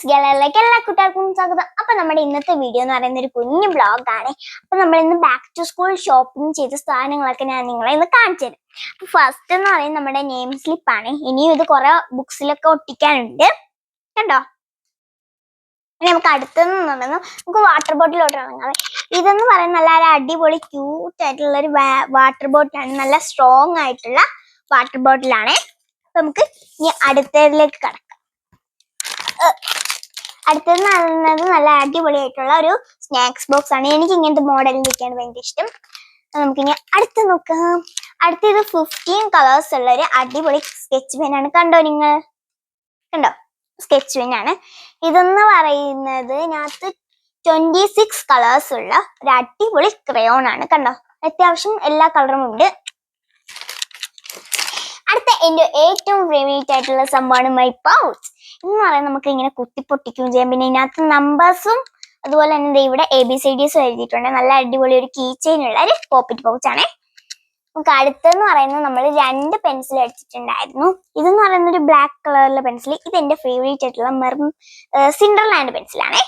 Kids ഗലറിലേക്ക് എല്ലാ കുട്ടികൾക്കും സ്വാഗതം. അപ്പൊ നമ്മുടെ ഇന്നത്തെ വീഡിയോ എന്ന് പറയുന്ന ഒരു കുഞ്ഞു ബ്ലോഗ് ആണ്. അപ്പൊ നമ്മൾ ഇന്ന് ബാക്ക് ടു സ്കൂൾ ഷോപ്പിംഗ് ചെയ്ത സാധനങ്ങളൊക്കെ ഞാൻ നിങ്ങളെ ഇന്ന് കാണിച്ചു തരാം. ഫസ്റ്റ് എന്ന് പറയുന്നത് നമ്മുടെ നെയിം സ്ലിപ്പ് ആണ്. ഇനിയും ഇത് കുറെ ബുക്സിലൊക്കെ ഒട്ടിക്കാനുണ്ട്. കണ്ടോ? നമുക്ക് അടുത്തെന്ന് പറയുന്നത് നമുക്ക് വാട്ടർ ബോട്ടിലോട്ട് ഇറങ്ങാം ഇതെന്ന് പറയുന്നത് നല്ല ഒരു അടിപൊളി ക്യൂട്ട് ആയിട്ടുള്ള ഒരു വാട്ടർ ബോട്ടിലാണ് നല്ല സ്ട്രോങ് ആയിട്ടുള്ള വാട്ടർ ബോട്ടിലാണ് നമുക്ക് ഇനി അടുത്തതിലേക്ക് കടക്കാം. അടുത്തത് പറയുന്നത് നല്ല അടിപൊളിയായിട്ടുള്ള ഒരു സ്നാക്സ് ബോക്സ് ആണ്. എനിക്ക് ഇങ്ങനത്തെ മോഡലിലേക്കാണ് ഭയങ്കര ഇഷ്ടം. നമുക്കിനി അടുത്ത് നോക്കാം. അടുത്തത് ഫിഫ്റ്റീൻ കളേഴ്സ് ഉള്ള ഒരു അടിപൊളി സ്കെച്ച് പെൻ ആണ്. കണ്ടോ നിങ്ങൾ? കണ്ടോ? സ്കെച്ച് പെൻ ആണ്. ഇതെന്ന് പറയുന്നത് ഇതിനകത്ത് ട്വന്റി സിക്സ് കളേഴ്സ് ഉള്ള ഒരു അടിപൊളി ക്രയോൺ ആണ്. കണ്ടോ? അത്യാവശ്യം എല്ലാ കളറും ഉണ്ട്. അടുത്ത എന്റെ ഏറ്റവും ഫേവറേറ്റ് ആയിട്ടുള്ള സംഭവമാണ് മൈ പൗച്ച് എന്ന് പറയാൻ നമുക്ക് ഇങ്ങനെ കുത്തി പൊട്ടിക്കുകയും ചെയ്യാം. പിന്നെ ഇതിനകത്ത് നമ്പേഴ്സും അതുപോലെ തന്നെ ഇവിടെ എ ബി സി ഡിസും എഴുതിയിട്ടുണ്ട്. നല്ല അടിപൊളി ഒരു കീ ചെയിൻ ഉള്ള ഒരു പോക്കറ്റ് ആണ്. നമുക്ക് അടുത്തെന്ന് പറയുന്നത് നമ്മൾ രണ്ട് പെൻസിൽ എടുത്തിട്ടുണ്ടായിരുന്നു ഇതെന്ന് പറയുന്ന ഒരു ബ്ലാക്ക് കളറിലെ പെൻസിൽ ഇത് എന്റെ ഫേവറേറ്റ് ആയിട്ടുള്ള മെർ സിൻഡർലാൻഡ് പെൻസിലാണേ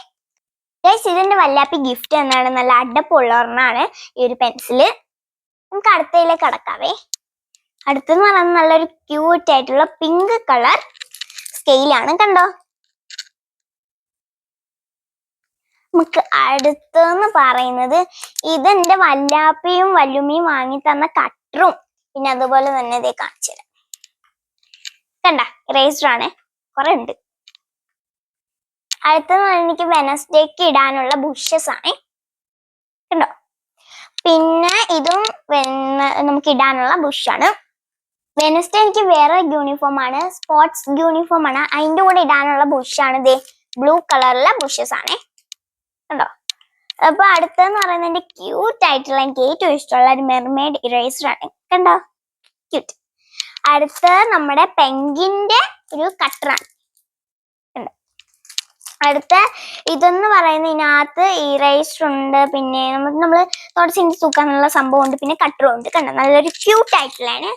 ഗൈസ് ഇതിന്റെ വല്ലാപ്പി ഗിഫ്റ്റ് എന്നാണ്. നല്ല അടപ്പുള്ള ഈ ഒരു പെൻസിൽ നമുക്ക് അടുത്തതിലേക്ക് കടക്കാവേ. അടുത്തെന്ന് പറയുന്നത് നല്ലൊരു ക്യൂട്ട് ആയിട്ടുള്ള പിങ്ക് കളർ സ്കെയിലാണ് കണ്ടോ? നമുക്ക് അടുത്തെന്ന് പറയുന്നത് ഇതെന്റെ വല്ലാപ്പയും വല്ലുമ്മയും വാങ്ങി തന്ന കട്ടറും. പിന്നെ അതുപോലെ തന്നെ ഇതേ കാണിച്ചു തരാം. കണ്ട ഇറേസർ ആണ്. കുറെ ഉണ്ട്. അടുത്തെന്ന് പറയുന്നത് എനിക്ക് വെനസ്ഡേക്ക് ഇടാനുള്ള ബുഷസ് ആണ്. കണ്ടോ? പിന്നെ ഇതും നമുക്ക് ഇടാനുള്ള ബുഷാണ് വെനസ്ഡേ എനിക്ക് വേറെ യൂണിഫോം ആണ്. സ്പോർട്സ് യൂണിഫോം ആണ്. അതിന്റെ കൂടെ ഇടാനുള്ള ബുഷാണ് ദേ. ബ്ലൂ കളറിലെ ബുഷസ് ആണ്. കണ്ടോ? അപ്പൊ അടുത്തെന്ന് പറയുന്നത് എന്റെ ക്യൂട്ട് ആയിട്ടുള്ള എനിക്ക് ഏറ്റവും ഇഷ്ടമുള്ള ഒരു മെർമെയ്ഡ് ഇറേസർ ആണ്. കണ്ടോ? ക്യൂട്ട് അടുത്ത് നമ്മുടെ പെങ്കിന്റെ ഒരു കട്ടറാണ് അടുത്ത് ഇതെന്ന് പറയുന്ന ഇതിനകത്ത് ഇറേസർ ഉണ്ട്. പിന്നെ നമ്മൾ നമ്മൾ തുടച്ചിന്റെ തൂക്കാനുള്ള സംഭവം ഉണ്ട്. പിന്നെ കട്ടറും ഉണ്ട്. കണ്ടോ? നല്ലൊരു ക്യൂട്ട് ആയിട്ടുള്ളതാണ്.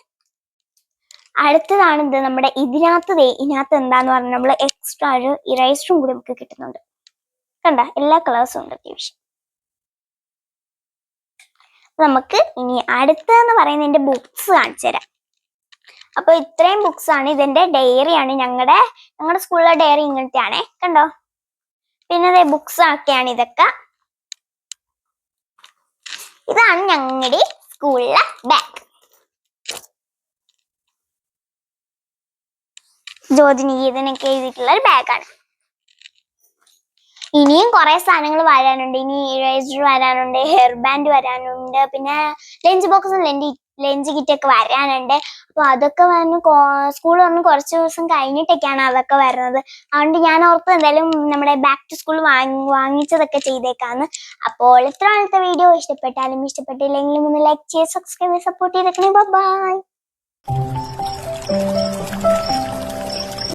അടുത്തതാണ് ഇത് നമ്മുടെ ഇതിനകത്ത് ഇതിനകത്ത് എന്താന്ന് പറഞ്ഞാൽ നമ്മൾ എക്സ്ട്രാ ഒരു ഇറൈസറും കൂടി നമുക്ക് കിട്ടുന്നുണ്ട്. കണ്ട എല്ലാ കളേഴ്സും ഉണ്ട് അത്യാവശ്യം. നമുക്ക് ഇനി അടുത്തെന്ന് പറയുന്നതിന്റെ ബുക്സ് കാണിച്ചു തരാം. അപ്പൊ ഇത്രയും ബുക്സ് ആണ് ഇതിന്റെ ഡയറിയാണ് ഞങ്ങളുടെ ഞങ്ങളുടെ സ്കൂളിലെ ഡയറി ഇങ്ങനത്തെ ആണേ കണ്ടോ? പിന്നെ ബുക്സ് ഒക്കെയാണ് ഇതൊക്കെ. ഇതാണ് ഞങ്ങളുടെ സ്കൂളിലെ ബാഗ് ജ്യോതിനികീതനൊക്കെ എഴുതിയിട്ടുള്ള ഒരു ബാഗാണ്. ഇനിയും കുറെ സാധനങ്ങൾ വരാനുണ്ട്. ഇനി ഇറേസർ വരാനുണ്ട് ഹെയർ ബാൻഡ് വരാനുണ്ട് പിന്നെ ലഞ്ച് ബോക്സും ലഞ്ച് ലഞ്ച് കിറ്റൊക്കെ വരാനുണ്ട്. അപ്പോൾ അതൊക്കെ വന്ന് സ്കൂൾ വന്ന് കുറച്ച് ദിവസം കഴിഞ്ഞിട്ടൊക്കെയാണ് അതൊക്കെ വരുന്നത്. അതുകൊണ്ട് ഞാൻ ഓർത്ത് എന്തായാലും നമ്മുടെ ബാക്ക് ടു സ്കൂൾ വാങ്ങി വാങ്ങിച്ചതൊക്കെ ചെയ്തേക്കാന്ന്. അപ്പോൾ ഇത്ര നാളത്തെ വീഡിയോ. ഇഷ്ടപ്പെട്ടാലും ഇഷ്ടപ്പെട്ടില്ലെങ്കിലും ഒന്ന് ലൈക്ക് ചെയ്യുക സബ്സ്ക്രൈബ് ചെയ്ത് സപ്പോർട്ട് ചെയ്തേക്കണേ ബൈ.